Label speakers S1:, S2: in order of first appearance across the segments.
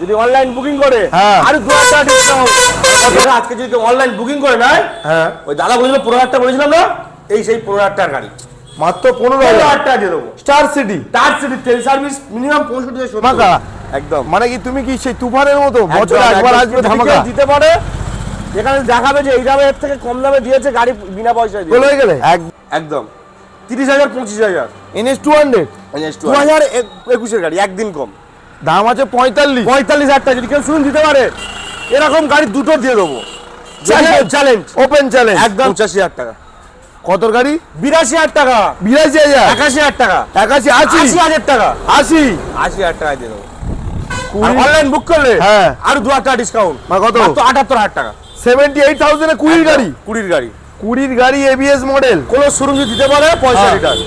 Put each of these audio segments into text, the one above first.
S1: যদি online booking করে
S2: হ্যাঁ।
S1: আর দু হাজার টাকা আজকে যদি অনলাইন বুকিং করে নেয়
S2: হ্যাঁ।
S1: ওই দাদা বলেছিল পনেরো হাজার টাকা বলেছিলাম না এই সেই পনেরো হাজার টাকার গাড়ি।
S2: মাত্র পনেরো হাজার।
S1: টাকা দিয়ে দেবো।
S2: স্টার সিটি
S1: তার সিটি তেল সার্ভিস মিনিমাম পঁয়ষট্টি।
S2: মাকা
S1: একদম।
S2: মানে কি তুমি কি সেই তুফানের মতো বছরে একবার আসবে ধামাকা?
S1: দিতে পারে যেখানে দেখাবে যে এই দামে এর থেকে কম দামে দিয়েছে গাড়ি বিনা পয়সায় দিয়ে।
S2: হয়ে গেলে?
S1: একদম। তিরিশ হাজার পঁচিশ হাজার।
S2: এনএস টু হান্ড্রেড
S1: দু হাজার একুশের গাড়ি একদিন কম।
S2: দাম আছে পঁয়তাল্লিশ।
S1: পঁয়তাল্লিশ হাজার টাকা যদি কেউ শুনুন দিতে পারে এরকম গাড়ি দুটো দিয়ে দেবো। চ্যালেঞ্জ
S2: ওপেন চ্যালেঞ্জ
S1: একদম। পঁচাশি হাজার টাকা।
S2: কত গাড়ি?
S1: বিরাশি হাজার টাকা।
S2: বিরাশি হাজার?
S1: একাশি হাজার টাকা।
S2: একাশি আশি।
S1: আশি হাজার টাকা।
S2: আশি।
S1: আশি হাজার টাকা দিয়ে দেবো। অনলাইন বুক করলে
S2: হ্যাঁ।
S1: আর দু হাজার টাকা ডিসকাউন্ট
S2: মানে কত?
S1: আটাত্তর হাজার টাকা।
S2: সেভেন্টি এইট থাউজেন্ডে কুড়ির গাড়ি?
S1: কুড়ির গাড়ি।
S2: কুড়ির গাড়ি এবিএস মডেল
S1: কোনো শোরুম দিতে পারে পয়সা
S2: হ্যাঁ।
S1: রিটার্ন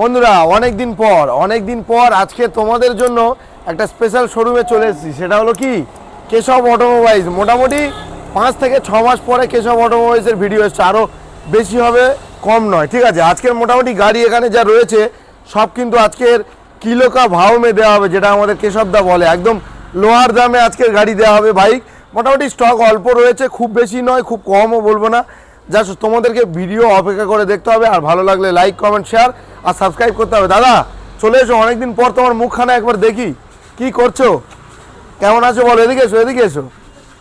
S2: বন্ধুরা অনেক দিন পর অনেক দিন পর আজকে তোমাদের জন্য একটা স্পেশাল শোরুমে চলে এসেছি। সেটা হলো কি? কেশব অটোমোবাইলস মোটামুটি পাঁচ থেকে ছ মাস পরে কেশব অটোমোবাইলসের ভিডিও এসছে। আরও বেশি হবে, কম নয়। ঠিক আছে, আজকের মোটামুটি গাড়ি এখানে যা রয়েছে, সব কিন্তু আজকের কিলোকা ভাওমে দেওয়া হবে, যেটা আমাদের কেশবদা বলে। একদম লোহার দামে আজকের গাড়ি দেওয়া হবে বাইক মোটামুটি স্টক অল্প রয়েছে, খুব বেশি নয়, খুব কমও বলব না। জাস্ট তোমাদেরকে ভিডিও অপেক্ষা করে দেখতে হবে আর ভালো লাগলে লাইক কমেন্ট শেয়ার আর সাবস্ক্রাইব করতে হবে। দাদা চলে এসো অনেকদিন পর তোমার মুখখানা একবার দেখি। কি করছ? কেমন আছো বলো এদিকে এসো এদিকে এসো।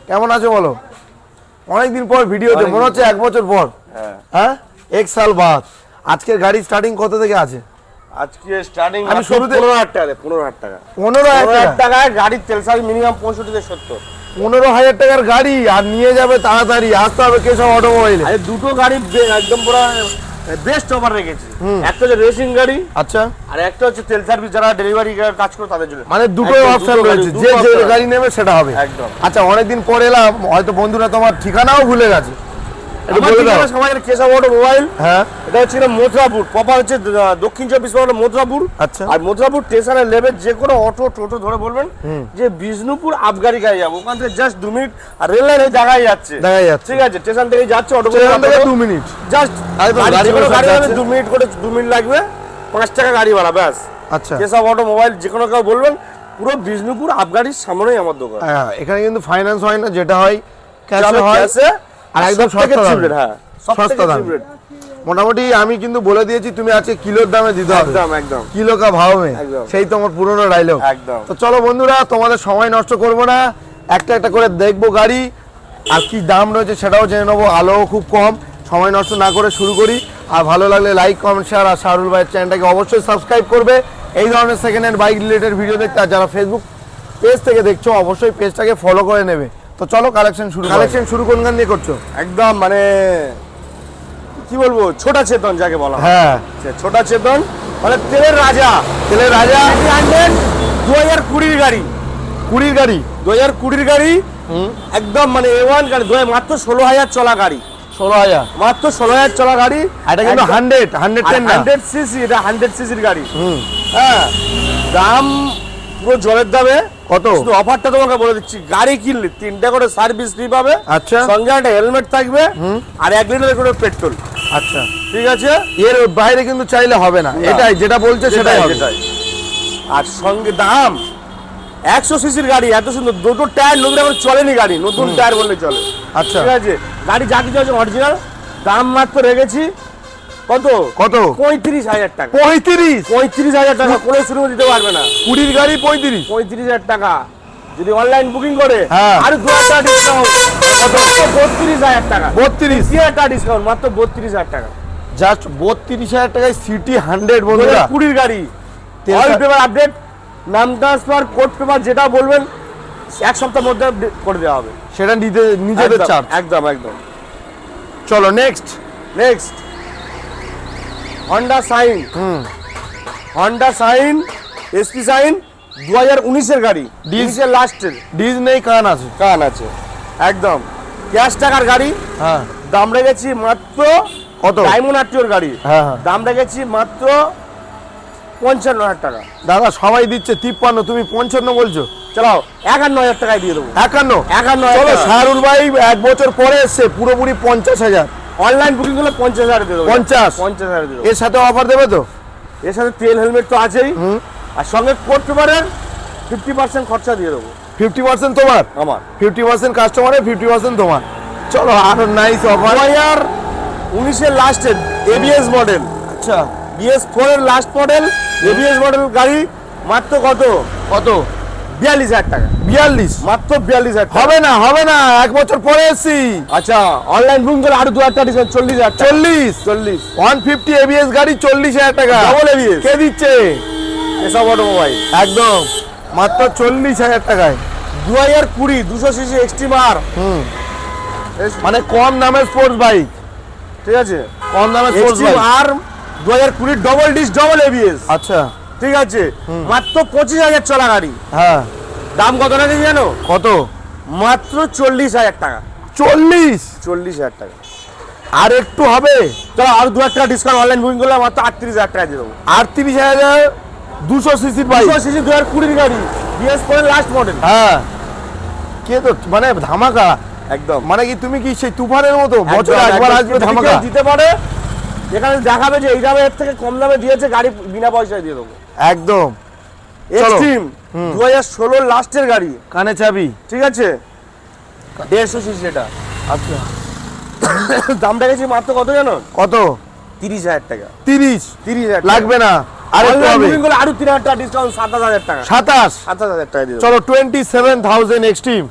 S2: কেমন আছো বলো? অনেকদিন পর ভিডিওতে মনে হচ্ছে এক বছর পর।
S1: হ্যাঁ।
S2: হ্যাঁ? এক সাল বাদ। আজকের গাড়ি স্টার্টিং কত থেকে আছে?
S1: আজকে স্টার্টিং
S2: আমি শুরুতে-
S1: পনেরো হাজার টাকা পনেরো হাজার টাকা।
S2: পনেরো
S1: হাজার
S2: হাজার টাকা?
S1: টাকায় গাড়ির তেল সার্ভিস মিনিমাম পঁয়ষট্টি থেকে সত্তর।
S2: পনেরো হাজার টাকার গাড়ি আর নিয়ে যাবে তাড়াতাড়ি। আসতে হবে কেসব অটোমোবাইলে।
S1: আরে দুটো গাড়ি একদম পুরো বেস্ট অফার রেখেছি। একটা হচ্ছে রেসিং গাড়ি
S2: আচ্ছা।
S1: আর একটা হচ্ছে তেল সার্ভিস যারা ডেলিভারি কাজ করে তাদের জন্য।
S2: মানে দুটো অপশন রয়েছে। যে যে গাড়ি নেবে সেটা হবে।
S1: একদম।
S2: আচ্ছা অনেকদিন পর এলাম হয়তো বন্ধুরা তোমার ঠিকানাও ভুলে গেছে।
S1: মথুরাপুর প্রপার হচ্ছে দ- দক্ষিণ চব্বিশ পরগনা মথুরাপুর। আর মথুরাপুর স্টেশনের লেবে যে কোনো অটো টোটো ধরে বলবেন যে বিষ্ণুপুর আবগারি গায়ে যাব। ওখান থেকে জাস্ট দু মিনিট আর রেল লাইনে জায়গায় যাচ্ছে। ঠিক আছে স্টেশন থেকে যাচ্ছে অটো
S2: থেকে দু মিনিট।
S1: জাস্ট
S2: একদম
S1: গাড়ি
S2: গাড়ি
S1: যে কোনো
S2: করে
S1: গাড়ি
S2: যাচ্ছে।
S1: হবে দু মিনিট করে দু মিনিট লাগবে। পাঁচ টাকা গাড়ি ভাড়া ব্যাস।
S2: আচ্ছা।
S1: কেশব অটো মোবাইল যে কোনো কেউ বলবেন পুরো বিষ্ণুপুর আবগারির সামনেই আমার দোকান।
S2: হ্যাঁ এখানে কিন্তু ফাইন্যান্স হয় না যেটা হয় ক্যাশে হয়। আর একদম সস্তা দামে।
S1: হ্যাঁ
S2: সস্তা দামে। মোটামুটি আমি কিন্তু বলে দিয়েছি তুমি আজকে কিলোর দামে দিতে হবে।
S1: একদম একদম।
S2: কিলো কা ভাও মে। সেই তোমার পুরনো ডায়লগ
S1: একদম।
S2: তো চলো বন্ধুরা তোমাদের সময় নষ্ট করব না। একটা একটা করে দেখব গাড়ি আর কি দাম রয়েছে সেটাও জেনে নেব। আলোও খুব কম। সময় নষ্ট না করে শুরু করি। আর ভালো লাগলে লাইক কমেন্ট শেয়ার আর শাহরুল ভাইয়ের চ্যানেলটাকে অবশ্যই সাবস্ক্রাইব করবে। এই ধরনের second hand bike related video দেখতে আর যারা ফেসবুক পেজ থেকে দেখছ অবশ্যই পেজটাকে ফলো করে নেবে। তো চলো কালেকশন শুরু কালেকশন শুরু কোন গান দিয়ে করছ?
S1: একদম মানে কি বলব ছোটা চেতন যাকে বলা হ্যাঁ। ছোটা চেতন মানে তেলের রাজা।
S2: তেলের রাজা।
S1: হান্ড্রেড দু হাজার কুড়ির গাড়ি।
S2: কুড়ির গাড়ি?
S1: দু হাজার কুড়ির গাড়ি একদম মানে এ ওয়ান গাড়ি দু হাজার মাত্র ষোলো হাজার চলা গাড়ি।
S2: ষোলো হাজার?
S1: মাত্র ষোলো হাজার চলা গাড়ি।
S2: এটা কিন্তু hundred hundred ten
S1: hundred CC এটা হান্ড্রেড সিসির গাড়ি। হ্যাঁ। দাম পুরো জলের দামে
S2: কত?
S1: অফারটা তোমাকে বলে দিচ্ছি গাড়ি কিনলে তিনটা করে সার্ভিস ফ্রি পাবে
S2: আচ্ছা।
S1: সঙ্গে একটা হেলমেট থাকবে আর এক লিটার করে পেট্রোল
S2: আচ্ছা।
S1: ঠিক আছে?
S2: এর বাইরে কিন্তু চাইলে হবে না। এটাই যেটা বলছে সেটাই হবে।
S1: আর সঙ্গে দাম একশো সিসির গাড়ি এত সুন্দর। দুটো টায়ার নতুন এখন চলেনি গাড়ি নতুন টায়ার বললে চলে।
S2: আচ্ছা।
S1: ঠিক আছে? গাড়ি যা কিছু আছে অরিজিনাল দাম মাত্র রেখেছি কত?
S2: কত?
S1: পঁয়ত্রিশ হাজার টাকা।
S2: পঁয়ত্রিশ?
S1: পঁয়ত্রিশ হাজার টাকা কোনো শুরু দিতে পারবে না।
S2: কুড়ির গাড়ি পঁয়ত্রিশ।
S1: পঁয়ত্রিশ হাজার টাকা। যদি অনলাইন বুকিং করে
S2: হ্যাঁ।
S1: আর দু হাজার ডিসকাউন্ট বত্রিশ হাজার টাকা।
S2: বত্রিশ।
S1: তিরিশ হাজার টাকা ডিসকাউন্ট মাত্র বত্রিশ হাজার টাকা।
S2: জাস্ট বত্রিশ হাজার টাকায় সিটি হান্ড্রেড বন্ধুরা।
S1: কুড়ির গাড়ি। অল পেপার আপডেট নাম ট্রান্সফার কোড পেপার যেটা বলবেন এক সপ্তাহের মধ্যে করে দেওয়া হবে।
S2: সেটা নিতে নিজেদের চার্জ
S1: একদম একদম।
S2: চলো next
S1: next Honda Shine. Honda Shine SP Shine দু হাজার উনিশের গাড়ি। ডিজেল লাস্টের
S2: ডিজ নেই কান আছে।
S1: কান আছে। একদম। ক্যাশ টাকার গাড়ি।
S2: হ্যাঁ।
S1: দাম রেখেছি মাত্র
S2: কত?
S1: ডায়মন্ড আরটিওর গাড়ি।
S2: হ্যাঁ, হ্যাঁ।
S1: দাম রেখেছি মাত্র পঞ্চান্ন হাজার টাকা।
S2: দাদা সবাই দিচ্ছে তিপ্পান্ন তুমি পঞ্চান্ন বলছো।
S1: চলাও একান্ন হাজার টাকায় দিয়ে দেবো।
S2: একান্ন?
S1: একান্ন
S2: চলো। শাহরুল ভাই এক বছর পরে এসছে পুরোপুরি পঞ্চাশ হাজার।
S1: অনলাইন বুকিং করলে পঞ্চাশ হাজার দিয়ে দেবো।
S2: পঞ্চাশ?
S1: পঞ্চাশ হাজার দিয়ে
S2: এর সাথে অফার দেবে তো?
S1: এর সাথে তেল হেলমেট তো আছেই। আর সঙ্গে কোড পেপারের ফিফটি পার্সেন্ট খরচা দিয়ে দেবো।
S2: ফিফটি পার্সেন্ট তোমার?
S1: আমার।
S2: ফিফটি পার্সেন্ট কাস্টমারের ফিফটি পার্সেন্ট তোমার। চলো আরও নাইস অফার
S1: হাজার উনিশের লাস্টের এবিএস মডেল
S2: আচ্ছা।
S1: বিএস ফোর এর লাস্ট মডেল এবিএস মডেল গাড়ি। মাত্র কত?
S2: কত?
S1: বিয়াল্লিশ হাজার টাকা।
S2: বিয়াল্লিশ?
S1: মাত্র বিয়াল্লিশ হাজার
S2: হবে না হবে না এক বছর পরে এসছি।
S1: আচ্ছা অনলাইন বুকিং করে আরও দু হাজার টাকা ডিসকাউন্ট চল্লিশ হাজার
S2: চল্লিশ?
S1: চল্লিশ।
S2: ওয়ান ফিফটি এবিএস গাড়ি চল্লিশ হাজার টাকা।
S1: Double ABS
S2: কে দিচ্ছে?
S1: এসব অটোমোবাইল
S2: একদম। মাত্র চল্লিশ হাজার টাকায়।
S1: দু হাজার কুড়ি দুশো সিসি এক্সট্রিম আর
S2: হুম। মানে কম দামের স্পোর্টস বাইক
S1: ঠিক আছে?
S2: কম দামের স্পোর্টস বাইক
S1: আর দু হাজার কুড়ি ডবল ডিস ডবল এবিএস
S2: আচ্ছা।
S1: ঠিক আছে? মাত্র পঁচিশ হাজার চলা গাড়ি।
S2: হ্যাঁ।
S1: দাম কত নাকি জানো?
S2: কত?
S1: মাত্র চল্লিশ হাজার টাকা।
S2: চল্লিশ?
S1: চল্লিশ হাজার টাকা।
S2: আর একটু হবে?
S1: চলো আর দু হাজার টাকা ডিসকাউন্ট অনলাইন বুকিং করলে মাত্র আটত্রিশ হাজার টাকা দিয়ে দেবো।
S2: আটত্রিশ হাজার দুশো সিসির বাইক
S1: দুশো সিসি দু হাজার কুড়ির গাড়ি বিএস ফোর লাস্ট মডেল
S2: হ্যাঁ। কে তো মানে ধামাকা।
S1: একদম।
S2: মানে কি তুমি কি সেই তুফানের মতো? বছরে একবার। আসবে ধামাকা?
S1: দিতে পারে এখানে দেখাবে যে এই দামে এর থেকে কম দামে দিয়েছে গাড়ি বিনা পয়সায় দিয়ে দেবো।
S2: একদম।
S1: এক্সট্রিম। দু হাজার ষোলোর লাস্টের গাড়ি।
S2: কানে চাবি।
S1: ঠিক আছে? দেড়শো সিসি এটা।
S2: আচ্ছা।
S1: মাত্র কত জানো?
S2: কত?
S1: তিরিশ হাজার টাকা।
S2: তিরিশ?
S1: তিরিশ হাজার
S2: লাগবে না। আর
S1: আরও তিন হাজার টাকা ডিসকাউন্ট সাতাশ হাজার টাকা।
S2: সাতাশ?
S1: সাতাশ হাজার টাকা
S2: চলো টোয়েন্টি সেভেন থাউজেন্ড এক্সট্রিম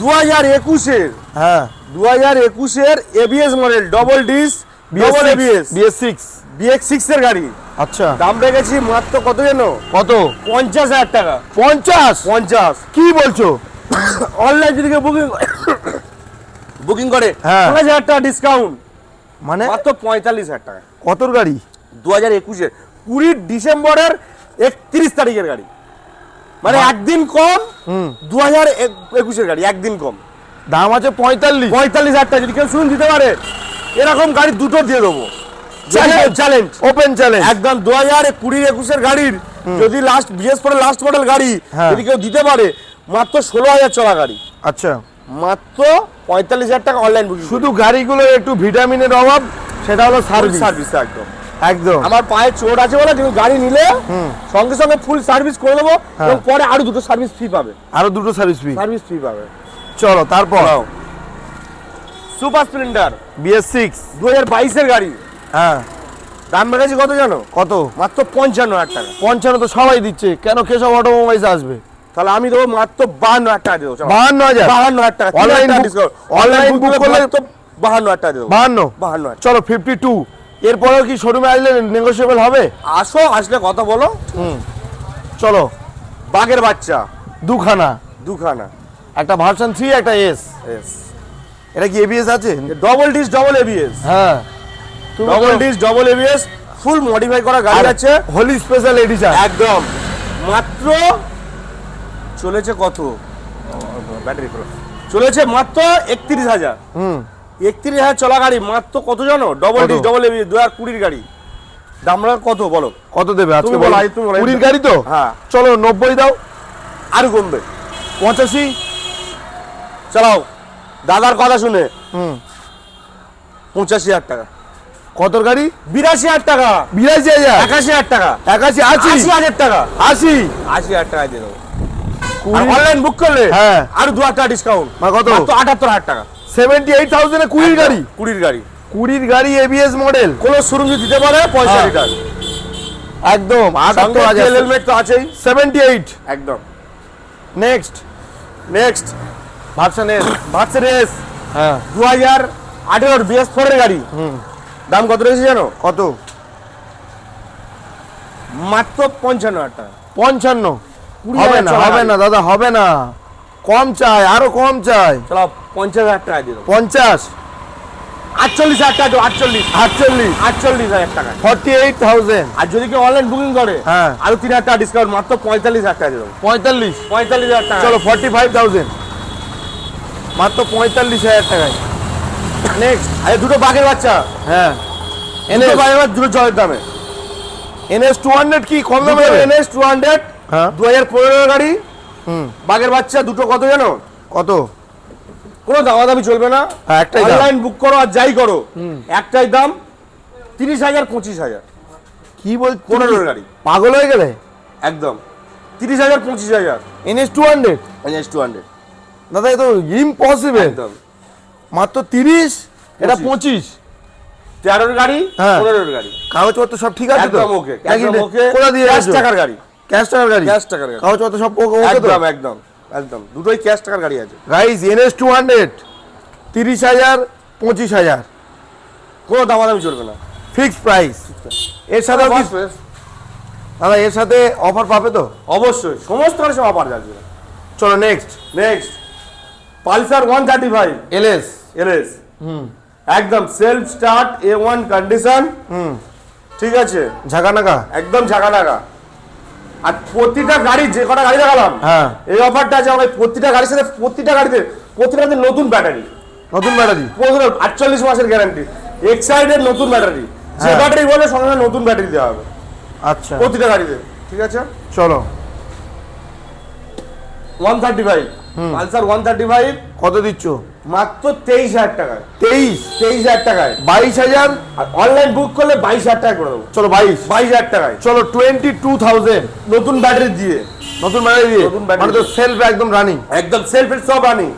S1: দু হাজার একুশের
S2: হ্যাঁ
S1: দু হাজার একুশের ABS model double disc
S2: BS six
S1: BX six এর গাড়ি।
S2: আচ্ছা।
S1: দাম রেখেছি মাত্র কত জানো
S2: কত?
S1: পঞ্চাশ হাজার টাকা।
S2: পঞ্চাশ?
S1: পঞ্চাশ।
S2: কি বলছো?
S1: অনলাইন যদি বুকিং বুকিং করে
S2: হ্যাঁ।
S1: পাঁচ হাজার টাকা ডিসকাউন্ট
S2: মানে?
S1: মাত্র পঁয়তাল্লিশ হাজার টাকা।
S2: কতর গাড়ি?
S1: দু হাজার একুশে। কুড়ি ডিসেম্বরের একত্রিশ তারিখের গাড়ি। মানে একদিন কম
S2: হুম।
S1: দু হাজার একুশের গাড়ি একদিন কম।
S2: দাম আছে পঁয়তাল্লিশ।
S1: পঁয়তাল্লিশ হাজার টাকা যদি কেউ শুন দিতে পারে এরকম গাড়ি দুটো দিয়ে দেবো. চ্যালেঞ্জ
S2: ওপেন চ্যালেঞ্জ
S1: একদম দু হাজার কুড়ি একুশের গাড়ির যদি লাস্ট পরে লাস্ট মডেল গাড়ি
S2: হ্যাঁ।
S1: যদি কেউ দিতে পারে মাত্র ষোলো হাজার চলা গাড়ি।
S2: আচ্ছা।
S1: মাত্র পঁয়তাল্লিশ হাজার টাকা অনলাইন বুকিং
S2: শুধু গাড়িগুলোর একটু ভিটামিনের অভাব সেটা হলো সার্ভিস
S1: সার্ভিস একদম।
S2: একদম।
S1: আমার পায়ে চোট আছে বলে কিন্তু গাড়ি নিলে সঙ্গে সঙ্গে ফুল সার্ভিস করে দেবো
S2: হ্যাঁ।
S1: এবং পরে আরও দুটো সার্ভিস ফ্রি পাবে।
S2: আরও দুটো সার্ভিস ফ্রি
S1: সার্ভিস ফ্রি পাবে।
S2: চলো তারপর।
S1: সুপার স্প্লেন্ডার
S2: বিএস সিক্স
S1: দু হাজার বাইশের গাড়ি।
S2: হ্যাঁ।
S1: দাম রেখেছি কত জানো?
S2: কত?
S1: মাত্র পঞ্চান্ন হাজার টাকা।
S2: পঞ্চান্ন তো সবাই দিচ্ছে। কেন কেসব অটোমোবাইলস আসবে?
S1: তাহলে আমি দেবো মাত্র বাহান্ন হাজার টাকা দেবো।
S2: বাহান্ন হাজার?
S1: বাহান্ন হাজার টাকা। অনলাইন অনলাইন বুক করলে তো বাহান্ন হাজার টাকা দেবো।
S2: বাহান্ন?
S1: বাহান্ন
S2: চলো ফিফটি টু এরপরেও কি শোরুমে আসলে নেগোসিয়েবল হবে?
S1: আসো আসলে কথা বলো। হুম।
S2: চলো।
S1: বাঘের বাচ্চা।
S2: দুখানা।
S1: দুখানা।
S2: একটা ভার্সন থ্রি একটা এস এটা কি এবিএস আছে?
S1: ডবল ডিস ডবল এবিএস
S2: হ্যাঁ।
S1: Double disc double ABS full modify করা গাড়ি আছে।
S2: হোলি স্পেশাল এডিশন
S1: একদম। মাত্র চলেছে কত? ব্যাটারি চলেছে মাত্র একত্রিশ হাজার।
S2: হুম।
S1: একত্রিশ হাজার চলা গাড়ি মাত্র কত জানো? ডবল ডিস ডবল এবিএস দু হাজার কুড়ির গাড়ি। দামটা কত বলো?
S2: কত দেবে আজকে বলো। কুড়ির গাড়ি তো?
S1: হ্যাঁ।
S2: চলো নব্বই দাও।
S1: আরও কমবে।
S2: পঁচাশি।
S1: চালাও। দাদার কথা শুনে।
S2: হুম।
S1: পঁচাশি হাজার টাকা।
S2: কতর গাড়ি?
S1: বিরাশি হাজার টাকা।
S2: বিরাশি হাজার?
S1: একাশি হাজার টাকা।
S2: একাশি আশি?
S1: আশি হাজার টাকা।
S2: আশি?
S1: আশি হাজার টাকা দিয়ে দেবো। অনলাইন বুক করলে
S2: হ্যাঁ।
S1: আরও দু হাজার টাকা ডিসকাউন্ট
S2: কত?
S1: আটাত্তর হাজার টাকা।
S2: সেভেন্টি এইট থাউজেন্ডে কুড়ির গাড়ি?
S1: কুড়ির গাড়ি।
S2: কুড়ির গাড়ি এবিএস মডেল
S1: কোন শোরুম দিতে পারে পয়সা
S2: হ্যাঁ।
S1: রিটার্ন
S2: একদম
S1: সঙ্গে
S2: আটাত্তর হাজার।
S1: হেলমেট তো আছেই।
S2: সেভেন্টি এইট
S1: একদম।
S2: Next
S1: next
S2: version S?
S1: Versus
S2: হ্যাঁ।
S1: দু হাজার আঠেরোর বিএস ফোরের গাড়ি।
S2: হুম।
S1: দাম কত রয়েছে জানো?
S2: কত?
S1: মাত্র পঞ্চান্ন হাজার টাকা।
S2: পঞ্চান্ন। হবে না হবে না দাদা হবে না। কম চাই আরও কম চাই।
S1: চলো পঞ্চাশ হাজার টাকা দিয়ে
S2: পঞ্চাশ।
S1: আটচল্লিশ হাজার টাকা আটচল্লিশ।
S2: আটচল্লিশ।
S1: আটচল্লিশ হাজার টাকা।
S2: ফর্টি এইট থাউজেন্ড
S1: আর যদি কেউ অনলাইন বুকিং করে
S2: হ্যাঁ।
S1: আরও তিন হাজার টাকা ডিসকাউন্ট মাত্র পঁয়তাল্লিশ হাজার টাকা দেবো।
S2: পঁয়তাল্লিশ।
S1: পঁয়তাল্লিশ হাজার টাকা।
S2: চলো ফর্টি ফাইভ থাউজেন্ড মাত্র পঁয়তাল্লিশ হাজার টাকায়।
S1: নেক্সট আরে দুটো বাঘের বাচ্চা।
S2: হ্যাঁ।
S1: এনে বাঘের বাচ্চা দুটো জলের দামে।
S2: এনএস টু হান্ড্রেড কি? কম দামে?
S1: এনএস টু হান্ড্রেড
S2: হ্যাঁ।
S1: দু হাজার পনেরো গাড়ি।
S2: হুম।
S1: বাঘের বাচ্চা দুটো কত জানো?
S2: কত?
S1: কোনো দামা দামি চলবে না।
S2: হ্যাঁ, একটাই দাম।
S1: অনলাইন বুক করো আর যাই করো। একটাই দাম তিরিশ হাজার পঁচিশ হাজার।
S2: কি বল
S1: পনেরোর গাড়ি।
S2: পাগল হয়ে গেলে?
S1: একদম। তিরিশ হাজার পঁচিশ হাজার।
S2: NS two hundred
S1: NS two hundred
S2: দাদা এ তো ইম্পসিবল
S1: একদম।
S2: মাত্র তিরিশ? এটা
S1: পঁচিশ। তেরোর গাড়ি
S2: হ্যাঁ।
S1: পনেরোর গাড়ি।
S2: কাগজপত্র সব ঠিক আছে তো?
S1: ওকে
S2: দিয়ে
S1: ক্যাশ টাকার গাড়ি।
S2: ক্যাশ টাকার গাড়ি?
S1: ক্যাশ টাকার গাড়ি।
S2: কাগজপত্র সব ওকে
S1: একদম একদম একদম। দুটোই ক্যাশ টাকার গাড়ি আছে।
S2: গাইজ এনএস টু হান্ড্রেড তিরিশ হাজার পঁচিশ হাজার।
S1: কোনো দামাদামি চলবে না।
S2: Fix price. এর সাথে দাদা এর সাথে অফার পাবে তো?
S1: অবশ্যই সমস্ত গাড়ি সব অফার যাচ্ছে।
S2: চলো next
S1: next Pulsar one thirty five
S2: LS
S1: LS একদম self start A one condition
S2: হুম।
S1: ঠিক আছে?
S2: ঝাঁকানাকা।
S1: একদম ঝাঁকা টাকা আর প্রতিটা গাড়ি যে কটা গাড়ি দেখালাম
S2: হ্যাঁ।
S1: এই অফারটা আছে আমাকে প্রতিটা গাড়ির সাথে প্রতিটা গাড়িতে প্রতিটা গাড়িতে নতুন ব্যাটারি
S2: নতুন ব্যাটারি
S1: আটচল্লিশ মাসের গ্যারান্টি এক্সাইডের নতুন ব্যাটারি যে। ব্যাটারি বলে সঙ্গে নতুন ব্যাটারি দেওয়া হবে।
S2: আচ্ছা।
S1: প্রতিটা গাড়িতে। ঠিক আছে?
S2: চলো।
S1: One thirty five Pulsar one thirty five
S2: কত দিচ্ছ?
S1: মাত্র তেইশ হাজার টাকায়।
S2: তেইশ?
S1: তেইশ হাজার টাকায়।
S2: বাইশ হাজার?
S1: আর অনলাইন বুক করলে বাইশ হাজার টাকা করে দেবো।
S2: চলো বাইশ।
S1: বাইশ হাজার টাকায়।
S2: চলো টোয়েন্টি টু থাউজেন্ড
S1: নতুন ব্যাটারি দিয়ে।
S2: নতুন ব্যাটারি দিয়ে? মানে তো সেলফ একদম রানিং
S1: একদম সেলফ সব আনি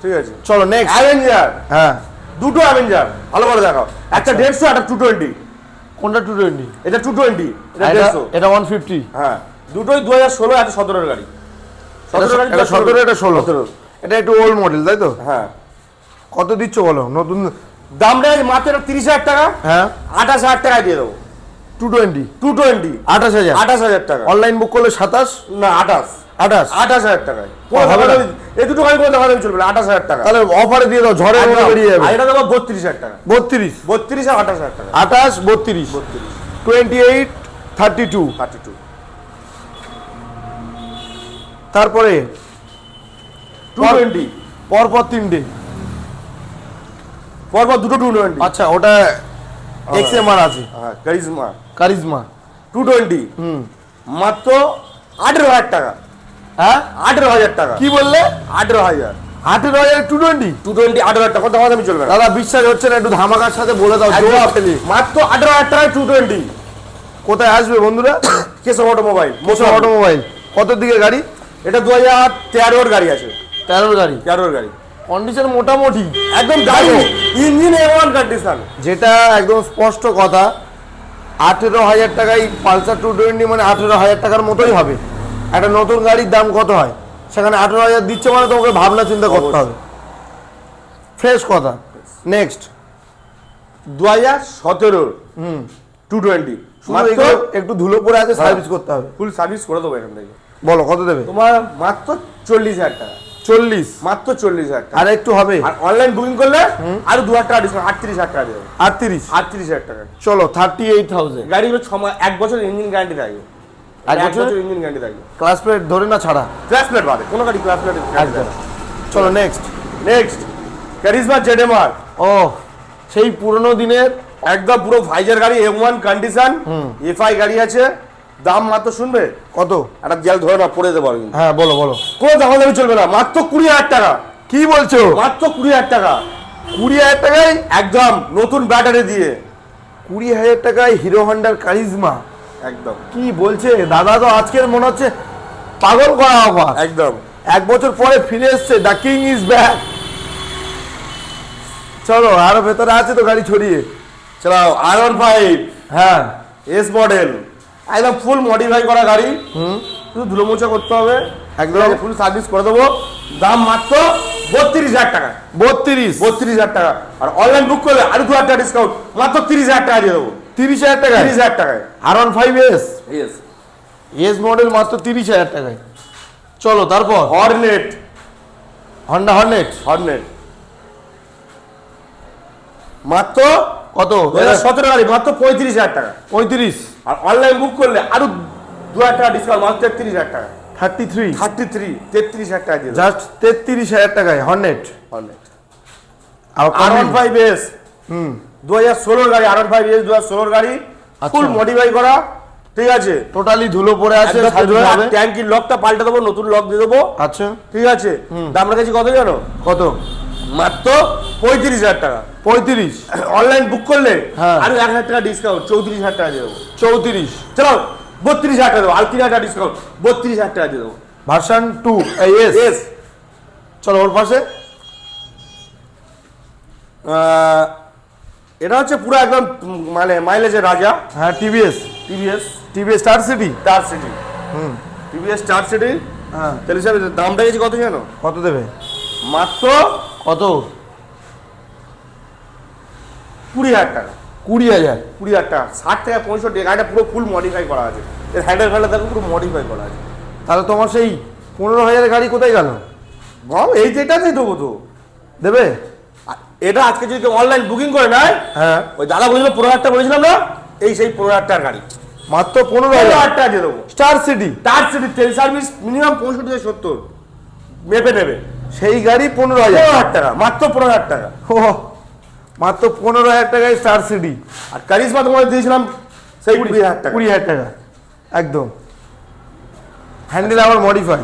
S1: ঠিক আছে।
S2: চলো নেক্সট
S1: অ্যাভেঞ্জার
S2: হ্যাঁ।
S1: দুটো অ্যাভেঞ্জার ভালো করে দেখাও। একটা দেড়শো একটা টু টোয়েন্টি
S2: কোনটা টু টোয়েন্টি
S1: এটা টু টোয়েন্টি এটা দেড়শো।
S2: এটা ওয়ান ফিফটি
S1: হ্যাঁ। দুটোই দু হাজার ষোলো একটা সতেরোর গাড়ি।
S2: সতেরো এটা ষোলো। এটা একটু ওল্ড মডেল তাই তো?
S1: হ্যাঁ।
S2: কত দিচ্ছ বলো? নতুন
S1: দামটা মাত্র তিরিশ হাজার টাকা।
S2: হ্যাঁ।
S1: আঠাশ হাজার টাকায় দিয়ে দেবো।
S2: টু টোয়েন্টি
S1: টু টোয়েন্টি
S2: আঠাশ হাজার।
S1: আঠাশ হাজার টাকা।
S2: অনলাইন বুক করলে সাতাশ?
S1: না আঠাশ।
S2: আঠাশ।
S1: আঠাশ হাজার টাকায়। এই দুটো গাড়ি কোনো দামাদামি চলবে আঠাশ হাজার টাকা।
S2: তাহলে অফারে দিয়ে দাও বেরিয়ে যাবে।
S1: এটা দেবো বত্রিশ হাজার টাকা।
S2: বত্রিশ।
S1: বত্রিশ আর আঠাশ হাজার টাকা।
S2: আঠাশ বত্রিশ। Twenty eight thirty two
S1: thirty two
S2: তারপরে পরপর তিনটে
S1: পরপর দুটো টু টোয়েন্টি
S2: আচ্ছা ওটা এক্স এম আর আছে।
S1: হ্যাঁ কারিজমা।
S2: কারিজমা।
S1: টু টোয়েন্টি
S2: হুম।
S1: মাত্র আঠেরো হাজার টাকা।
S2: হ্যাঁ?
S1: আঠেরো হাজার টাকা।
S2: কি বললে?
S1: আঠেরো হাজার।
S2: আঠেরো হাজার টু টোয়েন্টি
S1: টু টোয়েন্টি আঠেরো হাজার টাকা। দামাদামি চলবে?
S2: দাদা বিশ্বাস হচ্ছে না একটু ধামাকার সাথে বলে দাও
S1: একদম।
S2: ফেলি
S1: মাত্র আঠেরো হাজার টাকায় টু টোয়েন্টি
S2: কোথায় আসবে বন্ধুরা?
S1: কেশব অটোমোবাইল।
S2: Motion automobile. কত দিকে গাড়ি?
S1: এটা দু হাজার তেরোর গাড়ি আছে।
S2: তেরোর গাড়ি?
S1: তেরোর গাড়ি।
S2: কন্ডিশন মোটামুটি।
S1: একদম গাড়ি ইঞ্জিন এমন কন্ডিশন
S2: যেটা একদম স্পষ্ট কথা আঠেরো হাজার টাকায় পালসার টু টোয়েন্টি মানে আঠেরো হাজার টাকার মতোই হবে। একটা নতুন গাড়ির দাম কত হয়? সেখানে আঠেরো হাজার দিচ্ছে মানে তোমাকে ভাবনা চিন্তা করতে হবে। ফ্রেশ কথা। নেক্সট
S1: দু হাজার সতেরো। হুম। Two twenty.
S2: একটু ধুলো পড়ে আছে সার্ভিস করতে হবে।
S1: ফুল সার্ভিস করে দেবো এখান থেকে।
S2: বলো কত দেবে?
S1: তোমার মাত্র চল্লিশ হাজার টাকা।
S2: চল্লিশ?
S1: মাত্র চল্লিশ হাজার টাকা।
S2: আর একটু হবে।
S1: আর অনলাইন বুকিং করলে আরও দু হাজার টাকা ডিসকাউন্ট আটত্রিশ হাজার টাকা দেবে।
S2: আটত্রিশ?
S1: আটত্রিশ হাজার টাকা।
S2: চলো থার্টি এইট থাউজেন্ড
S1: গাড়িগুলো ছ মাস এক বছর ইঞ্জিন গ্যারান্টি থাকবে।
S2: এক বছর?
S1: ইঞ্জিন গ্যারান্টি থাকবে।
S2: ক্লাস প্লেট ধরে না ছাড়া।
S1: ক্লাস প্লেট বাদে কোনো গাড়ি ক্লাস প্লেট
S2: চলো নেক্সট
S1: নেক্সট ক্যারিজমা
S2: ও সেই পুরনো দিনের
S1: একদম পুরো ভাইজার গাড়ি এম ওয়ান কন্ডিশন এফআই গাড়ি আছে। দাম মাত্র শুনবে?
S2: কত?
S1: একটা জেল ধরে না পড়ে দেবো কিন্তু
S2: হ্যাঁ বলো বলো।
S1: কোনো দাম দামি চলবে না মাত্র কুড়ি হাজার টাকা।
S2: কি বলছো?
S1: মাত্র কুড়ি হাজার টাকা।
S2: কুড়ি হাজার টাকায়?
S1: একদম নতুন ব্যাটারি দিয়ে।
S2: কুড়ি হাজার টাকায় হিরো হন্ডার কারিজমা।
S1: একদম।
S2: কি বলছে? দাদা তো আজকের মনে হচ্ছে পাগল করা অফার।
S1: একদম।
S2: এক বছর পরে ফিরে এসছে দ্য কিং ইজ ব্যাক। চলো আরও ভেতরে আছে তো গাড়ি ছড়িয়ে।
S1: চালাও আর ওয়ান ফাইভ
S2: হ্যাঁ।
S1: এস মডেল একদম ফুল মডিফাই করা গাড়ি। শুধু ধুলো মোছা করতে হবে।
S2: একদম।
S1: ফুল সার্ভিস করে দেবো। দাম মাত্র বত্রিশ হাজার টাকা।
S2: বত্রিশ।
S1: বত্রিশ হাজার টাকা। আর অনলাইন বুক করলে আরও দু হাজার টাকা ডিসকাউন্ট মাত্র তিরিশ হাজার টাকা দিয়ে দেবো।
S2: তিরিশ হাজার টাকা
S1: তিরিশ হাজার টাকায়।
S2: R one five S
S1: S
S2: S model মাত্র তিরিশ হাজার টাকায়। চলো তারপর?
S1: হর্নেট
S2: হন্ডা হর্নেট
S1: হর্নেট মাত্র
S2: কত?
S1: সতেরো গাড়ি মাত্র পঁয়ত্রিশ হাজার টাকা।
S2: পঁয়ত্রিশ।
S1: আর অনলাইন বুক করলে আরও দু হাজার টাকা ডিসকাউন্ট মাত্র তেত্রিশ হাজার টাকা।
S2: থার্টি থ্রি
S1: থার্টি থ্রি তেত্রিশ হাজার টাকা দিয়ে
S2: জাস্ট তেত্রিশ হাজার টাকায় Hornet
S1: Hornet
S2: R
S1: one five S
S2: হুম।
S1: দু হাজার ষোলোর গাড়ি আর ওয়ান ফাইভ এস দু হাজার ষোলোর গাড়ি
S2: আচ্ছা।
S1: ফুল মডিফাই করা। ঠিক আছে?
S2: টোটালি ধুলো পড়ে আছে
S1: ট্যাঙ্কির লকটা পাল্টে দেবো নতুন লক দিয়ে দেবো।
S2: আচ্ছা।
S1: ঠিক আছে? দামটা কাছে কত জানো?
S2: কত?
S1: মাত্র পঁয়ত্রিশ হাজার টাকা।
S2: পঁয়ত্রিশ।
S1: অনলাইন বুক করলে
S2: হ্যাঁ।
S1: আরও এক হাজার টাকা ডিসকাউন্ট চৌত্রিশ হাজার টাকা দিয়ে দেবো।
S2: চৌত্রিশ।
S1: চলো বত্রিশ হাজার টাকা দেবো। আর তিন হাজার ডিসকাউন্ট বত্রিশ হাজার টাকা দিয়ে দেবো।
S2: ভার্সন টু এস
S1: এস
S2: চলো ওর পাশে।
S1: এটা হচ্ছে পুরো একদম মানে মাইলেজের রাজা।
S2: হ্যাঁ TVS
S1: TVS
S2: TVS Star City
S1: Star City হুম। টিভিএস স্টার সিটি
S2: হ্যাঁ।
S1: তাহলে স্যার দামটা গেছে কত জানো?
S2: কত দেবে?
S1: মাত্র
S2: কত?
S1: কুড়ি হাজার টাকা।
S2: কুড়ি হাজার?
S1: কুড়ি হাজার টাকা। ষাট থেকে পঁয়ষট্টি গাড়িটা পুরো ফুল মডিফাই করা আছে। এর হ্যান্ডেল ফ্যান্ডেল দেখো পুরো মডিফাই করা আছে।
S2: তাহলে তোমার সেই পনেরো হাজারের গাড়ি কোথায় গেল?
S1: ভাব এই যেটাতেই দেবো তো।
S2: দেবে?
S1: এটা আজকে যদি অনলাইন বুকিং করে নেয়
S2: হ্যাঁ।
S1: ওই দাদা বলেছিল পনেরো হাজার টাকা বলেছিলাম না? এই সেই পনেরো হাজার টাকার গাড়ি।
S2: মাত্র পনেরো হাজার
S1: হাজার। টাকা দিয়ে দেবো।
S2: স্টার সিটি
S1: তার সিটি তেল সার্ভিস মিনিমাম পঁয়ষট্টি থেকে সত্তর। মেপে নেবে।
S2: সেই গাড়ি পনেরো হাজার
S1: টাকা। মাত্র পনেরো হাজার টাকা।
S2: ও মাত্র পনেরো হাজার টাকায় স্টার সিডি
S1: আর কারিশমা তোমাকে দিয়েছিলাম সেই কুড়ি হাজার টাকা।
S2: কুড়ি হাজার টাকা। একদম। হ্যান্ডেল আবার মডিফাই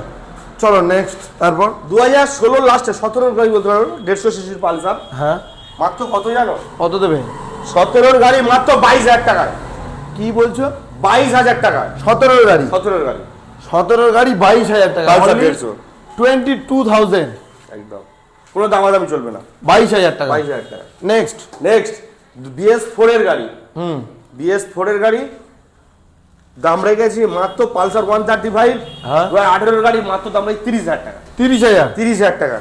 S2: চলো নেক্সট তারপর?
S1: দু হাজার ষোলোর লাস্টে সতেরোর গাড়ি বলতে পারো দেড়শো সিসির পালসার।
S2: হ্যাঁ।
S1: মাত্র কত জানো?
S2: কত দেবে?
S1: সতেরোর গাড়ি মাত্র বাইশ হাজার টাকা।
S2: কি বলছো?
S1: বাইশ হাজার টাকা।
S2: সতেরোর গাড়ি?
S1: সতেরোর গাড়ি।
S2: সতেরোর গাড়ি বাইশ হাজার টাকা।
S1: 150
S2: টোয়েন্টি টু থাউজেন্ড।
S1: একদম। কোনো দামাদামি চলবে না।
S2: বাইশ হাজার টাকা।
S1: বাইশ হাজার টাকা।
S2: নেক্সট।
S1: নেক্সট বিএস ফোরের গাড়ি।
S2: হুম।
S1: বিএস ফোরের গাড়ি দাম রেখেছি মাত্র পালসার ওয়ান থার্টি ফাইভ।
S2: হ্যাঁ।
S1: আঠেরোর গাড়ি মাত্র দাম রেখেছি তিরিশ হাজার টাকা।
S2: তিরিশ হাজার।
S1: তিরিশ হাজার টাকা।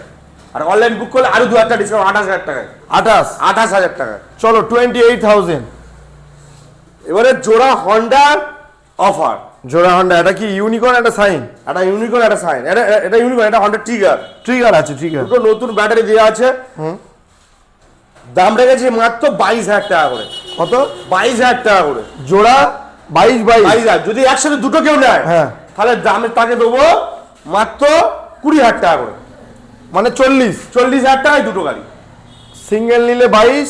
S1: আর অনলাইন বুক করলে আরও দু হাজার ডিসকাউন্ট আঠাশ হাজার টাকায়।
S2: আঠাশ।
S1: আঠাশ হাজার টাকা
S2: চলো টোয়েন্টি এইট থাউজেন্ড।
S1: এবারে জোড়া হন্ডা অফার
S2: জোড়া হন্ডা এটা কি ইউনিকর্ন একটা সাইন
S1: একটা ইউনিকর্ন একটা সাইন এটা এটা ইউনিকর্ন এটা হন্ডা টিগার
S2: ট্রিগার আছে ট্রিগার
S1: দুটো নতুন ব্যাটারি দেওয়া আছে। দাম রেখেছি মাত্র বাইশ হাজার টাকা করে।
S2: কত?
S1: বাইশ হাজার টাকা করে।
S2: জোড়া বাইশ বাইশ।
S1: বাইশ হাজার। যদি একসাথে দুটো কেউ নেয়
S2: হ্যাঁ।
S1: তাহলে দামে তাকে দেবো মাত্র কুড়ি হাজার টাকা করে।
S2: মানে চল্লিশ।
S1: চল্লিশ হাজার টাকায় দুটো গাড়ি।
S2: সিঙ্গেল নিলে বাইশ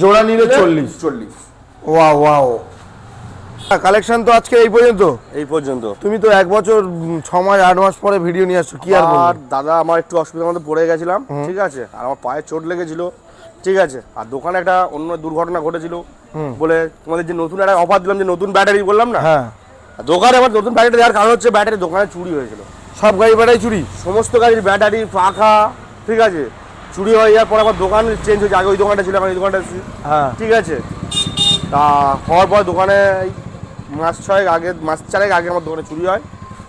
S2: জোড়া নিলে চল্লিশ।
S1: চল্লিশ।
S2: ওয়া ওয়াও কালেকশন তো আজকে এই পর্যন্ত।
S1: এই পর্যন্ত।
S2: তুমি তো এক বছর ছ মাস আট মাস পরে ভিডিও নিয়ে আসছো কি আর
S1: আর দাদা আমার একটু অসুবিধার মধ্যে পড়ে গেছিলাম ঠিক আছে? আর আমার পায়ে চোট লেগেছিল ঠিক আছে? আর দোকানে একটা অন্য দুর্ঘটনা ঘটেছিল বলে তোমাদের যে নতুন একটা অফার দিলাম যে নতুন ব্যাটারি বললাম না?
S2: হ্যাঁ।
S1: দোকানে আমার নতুন ব্যাটারি দেওয়ার কারণ হচ্ছে ব্যাটারি দোকানে চুরি হয়েছিল।
S2: সব গাড়ি ব্যাটারি চুরি?
S1: সমস্ত গাড়ির ব্যাটারি পাখা ঠিক আছে? চুরি হয়ে যাওয়ার পর আমার দোকান চেঞ্জ হয়েছে আগে ওই দোকানটা ছিল এখন এই দোকানটা
S2: হ্যাঁ।
S1: ঠিক আছে? তা হওয়ার পর দোকানে মাস ছয়েক আগে মাস চারেক আগে আমার দোকানে চুরি হয়।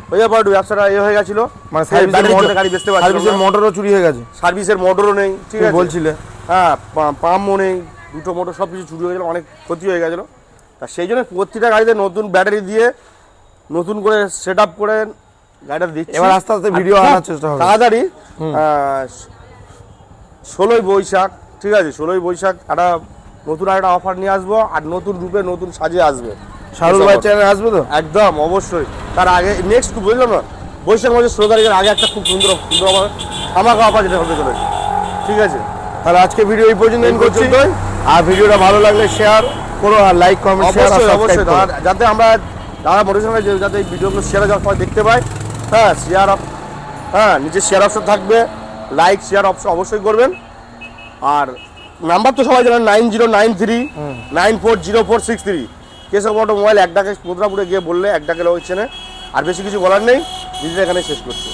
S1: হয়ে যাওয়ার পর একটু ব্যবসাটা এ হয়ে গেছিল।
S2: মানে
S1: battery গাড়ি বেচতে পারছিলাম
S2: সার্ভিসের মোটরও চুরি হয়ে গেছে।
S1: সার্ভিসের মোটরও নেই ঠিক আছে?
S2: বলছিলে।
S1: হ্যাঁ পাম্পও নেই দুটো মোটর সব কিছু চুরি হয়ে গেলো অনেক ক্ষতি হয়ে গেছিল। তা সেই জন্য প্রতিটা গাড়িতে নতুন ব্যাটারি দিয়ে নতুন করে সেট আপ করে গাড়িটা দিচ্ছি।
S2: এবার আস্তে আস্তে ভিডিও আনার চেষ্টা হবে।
S1: তাড়াতাড়ি ষোলোই বৈশাখ ঠিক আছে? ষোলোই বৈশাখ একটা নতুন একটা অফার নিয়ে আসব আর নতুন রূপে নতুন সাজে আসবে।
S2: শাহরুখ ভাই চ্যানেল আসবে তো?
S1: একদম অবশ্যই। তার আগে নেক্সট বুঝলাম না বৈশাখ মাসের ষোলো তারিখের আগে একটা খুব সুন্দর সুন্দর অফার আমাকে অফার যেটা হতে চলেছে ঠিক আছে?
S2: তাহলে আজকে ভিডিও এই পর্যন্ত end করছি। আর ভিডিওটা ভালো লাগলে শেয়ার করো আর লাইক কমেন্ট শেয়ার
S1: অবশ্যই যাতে আমরা দাদা মোটিভেশনে যাতে এই ভিডিওগুলো শেয়ার সবাই দেখতে পাই হ্যাঁ শেয়ার হ্যাঁ নিচে শেয়ার অপশন থাকবে। লাইক শেয়ার অপশন অবশ্যই করবেন। আর নাম্বার তো সবাই জানেন nine zero nine three nine four zero four six three Keshab automobile এক ডাকে মুদ্রাপুরে গিয়ে বললে এক ডাকে লোক চেনে। আর বেশি কিছু বলার নেই ভিডিওটা এখানে শেষ করছি।